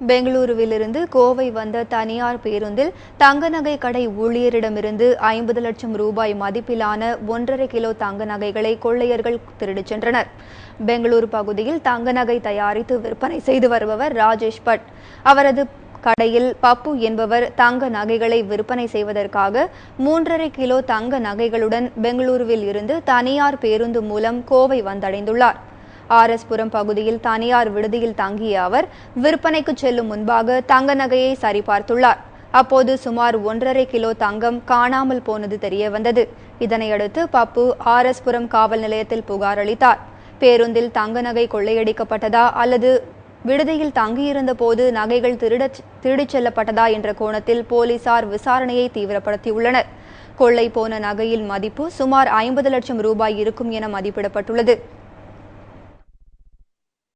பெங்களூருவிலிருந்து கோவை வந்த தனியார் பேருந்தில் தங்க நகை கடை ஊழியரிடமிருந்து ஐம்பது லட்சம் ரூபாய் மதிப்பிலான ஒன்றரை கிலோ தங்க நகைகளை கொள்ளையர்கள் திருடிச் சென்றனர். பெங்களூரு பகுதியில் தங்க நகை தயாரித்து விற்பனை செய்து வருபவர் ராஜேஷ் பட். அவரது கடையில் பப்பு என்பவர் தங்க நகைகளை விற்பனை செய்வதற்காக மூன்றரை கிலோ தங்க நகைகளுடன் பெங்களூருவில் இருந்து தனியார் பேருந்து மூலம் கோவை வந்தடைந்துள்ளார். ஆர் எஸ்புரம் பகுதியில் தனியார் விடுதியில் தங்கிய அவர் விற்பனைக்கு செல்லும் முன்பாக தங்க நகையை சரிபார்த்துள்ளார். அப்போது சுமார் ஒன்றரை கிலோ தங்கம் காணாமல் போனது தெரிய வந்தது. இதனையடுத்து பப்பு ஆர்எஸ்புரம் காவல் நிலையத்தில் புகார் அளித்தார். பேருந்தில் தங்க நகை கொள்ளையடிக்கப்பட்டதா அல்லது விடுதியில் தங்கியிருந்த போது நகைகள் திருட திருடிச் செல்லப்பட்டதா என்ற கோணத்தில் போலீசார் விசாரணையை தீவிரப்படுத்தியுள்ளனர். கொள்ளை போன நகையில் மதிப்பு சுமார் ஐம்பது லட்சம் ரூபாய் இருக்கும் என மதிப்பிடப்பட்டுள்ளது.